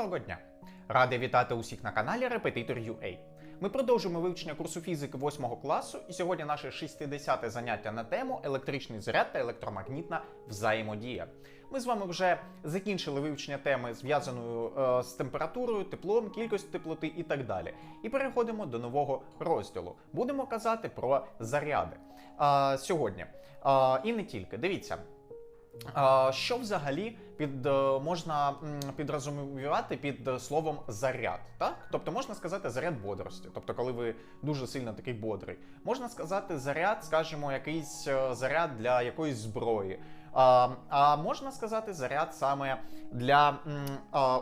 Доброго дня! Радий вітати усіх на каналі Репетитор UA. Ми продовжуємо вивчення курсу фізики 8 класу, і сьогодні наше 60-те заняття на тему електричний заряд та електромагнітна взаємодія. Ми з вами вже закінчили вивчення теми, зв'язаної е, з температурою, теплом, кількістю теплоти і так далі. І переходимо до нового розділу. Будемо казати про заряди е, сьогодні. Е, і не тільки. Дивіться. А, Що взагалі під е, можна підрозумівати під е, словом заряд? Так? Тобто можна сказати заряд бодрості, тобто, коли ви дуже сильно такий бодрий. Можна сказати заряд, скажімо, якийсь е, заряд для якоїсь зброї. А, а можна сказати заряд саме для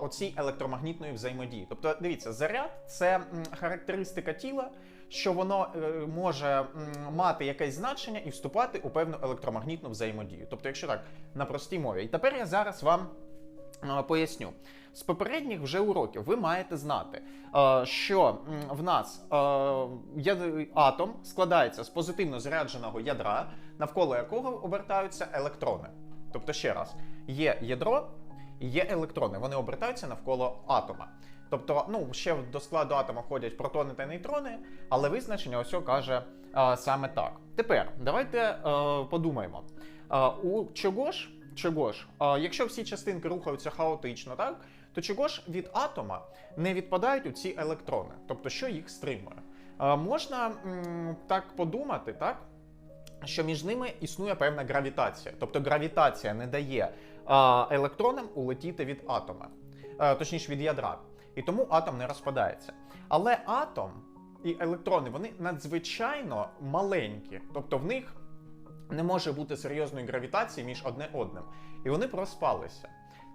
оцій електромагнітної взаємодії. Тобто, дивіться, заряд це характеристика тіла, що воно е, може мати якесь значення і вступати у певну електромагнітну взаємодію. Тобто, якщо так, на простій мові. І тепер я зараз вам е, поясню. З попередніх вже уроків ви маєте знати, е, що в нас атом складається з позитивно зарядженого ядра, навколо якого обертаються електрони. Тобто, ще раз, є ядро, є електрони, вони обертаються навколо атома. Тобто, ну ще до складу атома входять протони та нейтрони, але визначення ось каже е, саме так. Тепер давайте е, подумаємо. Е, у чого ж, чого ж, е, якщо всі частинки рухаються хаотично, так то чого ж від атома не відпадають у ці електрони? Тобто, що їх стримує? Е, можна м, так подумати, так? Що між ними існує певна гравітація, тобто гравітація не дає е, електронам улетіти від атома, е, точніше від ядра, і тому атом не розпадається. Але атом і електрони вони надзвичайно маленькі, тобто в них не може бути серйозної гравітації між одне одним, і вони проспалися.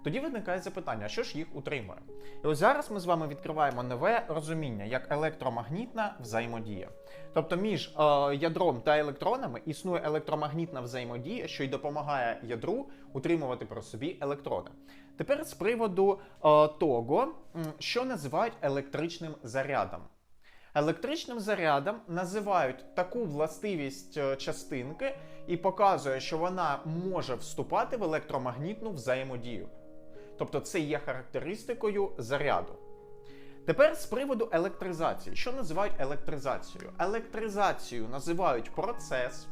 Тоді виникає запитання, що ж їх утримує? І ось зараз ми з вами відкриваємо нове розуміння як електромагнітна взаємодія. Тобто між е, ядром та електронами існує електромагнітна взаємодія, що й допомагає ядру утримувати при собі електрони. Тепер з приводу е, того, що називають електричним зарядом. Електричним зарядом називають таку властивість е, частинки і показує, що вона може вступати в електромагнітну взаємодію. Тобто це є характеристикою заряду. Тепер з приводу електризації. Що називають електризацією? Електризацією називають процес,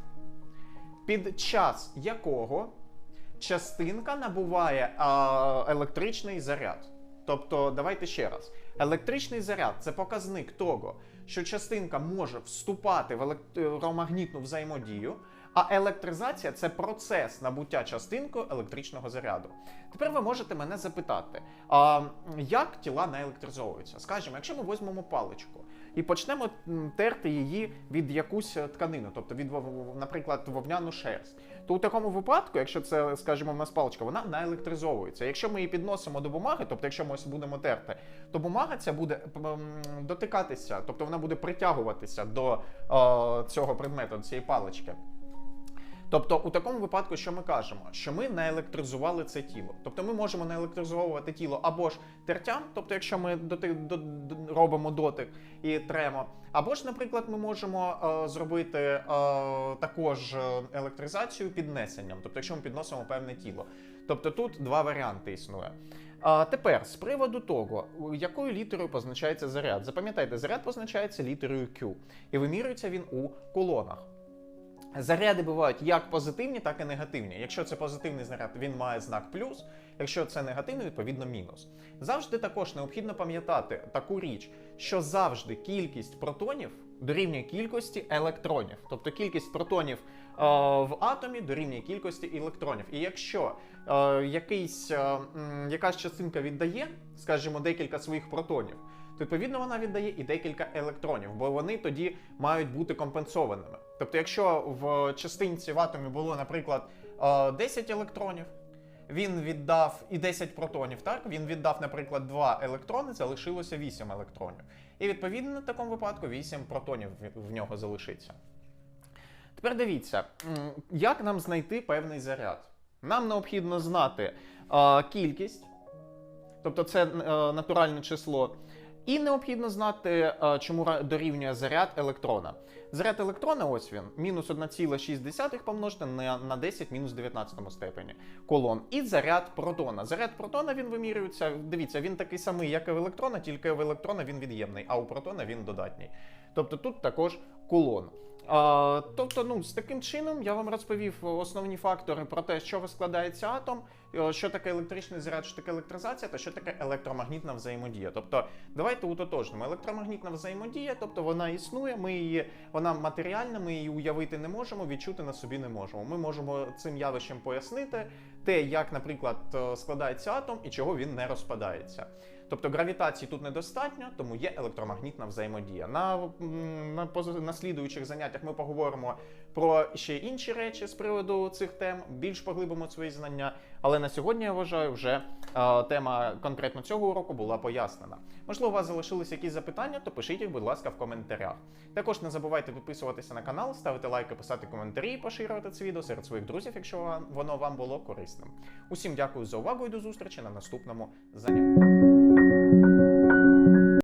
під час якого частинка набуває а, електричний заряд. Тобто, давайте ще раз. Електричний заряд це показник того, що частинка може вступати в електромагнітну взаємодію, а електризація це процес набуття частинкою електричного заряду. Тепер ви можете мене запитати, а як тіла наелектризовуються? Скажімо, якщо ми візьмемо паличку і почнемо терти її від якусь тканину, тобто від, наприклад, вовняну шерсть, то у такому випадку, якщо це, скажімо, в нас паличка, вона наелектризовується. Якщо ми її підносимо до бумаги, тобто якщо ми ось будемо терти, то бумага ця буде дотикатися, тобто вона буде притягуватися до о, цього предмету, до цієї палички. Тобто, у такому випадку, що ми кажемо, що ми наелектризували це тіло. Тобто ми можемо наелектризовувати тіло або ж тертям, тобто, якщо ми доти, до, до- робимо дотик і тремо, або ж, наприклад, ми можемо е, зробити е, також е, електризацію піднесенням, тобто, якщо ми підносимо певне тіло. Тобто тут два варіанти існує. А тепер з приводу того, якою літерою позначається заряд. Запам'ятайте, заряд позначається літерою Q, і вимірюється він у колонах. Заряди бувають як позитивні, так і негативні. Якщо це позитивний заряд, він має знак плюс. Якщо це негативний, відповідно мінус. Завжди також необхідно пам'ятати таку річ, що завжди кількість протонів дорівнює кількості електронів. Тобто кількість протонів е, в атомі дорівнює кількості електронів. І якщо е, якийсь, е, якась частинка віддає, скажімо, декілька своїх протонів, відповідно вона віддає і декілька електронів, бо вони тоді мають бути компенсованими. Тобто, якщо в частинці в атомі було, наприклад, е, 10 електронів, він віддав і 10 протонів, так? Він віддав, наприклад, 2 електрони, залишилося 8 електронів. І відповідно в такому випадку 8 протонів в нього залишиться. Тепер дивіться, як нам знайти певний заряд. Нам необхідно знати е, кількість, тобто це е, натуральне число, І необхідно знати, е, чому дорівнює заряд електрона. Заряд електрона, ось він, мінус 1,6 помножити на, на 10 мінус 19 степені колон. І заряд протона. Заряд протона він вимірюється. Дивіться, він такий самий, як і в електрона, тільки в електрона він від'ємний, а у протона він додатній. Тобто тут також кулон. Тобто, ну, з таким чином я вам розповів основні фактори про те, з чого складається атом, що таке електричний заряд, що таке електризація та що таке електромагнітна взаємодія. Тобто, давайте утотожнимо. Електромагнітна взаємодія, тобто вона існує, ми її, вона матеріальна, ми її уявити не можемо, відчути на собі не можемо. Ми можемо цим явищем пояснити те, як, наприклад, складається атом і чого він не розпадається. Тобто гравітації тут недостатньо, тому є електромагнітна взаємодія. На, на, на слідуючих заняттях ми поговоримо про ще інші речі з приводу цих тем, більш поглибимо свої знання. Але на сьогодні я вважаю, вже е, тема конкретно цього уроку була пояснена. Можливо, у вас залишилися якісь запитання, то пишіть їх, будь ласка, в коментарях. Також не забувайте підписуватися на канал, ставити лайки, писати коментарі і поширювати це відео серед своїх друзів, якщо воно вам було корисним. Усім дякую за увагу і до зустрічі на наступному занятті.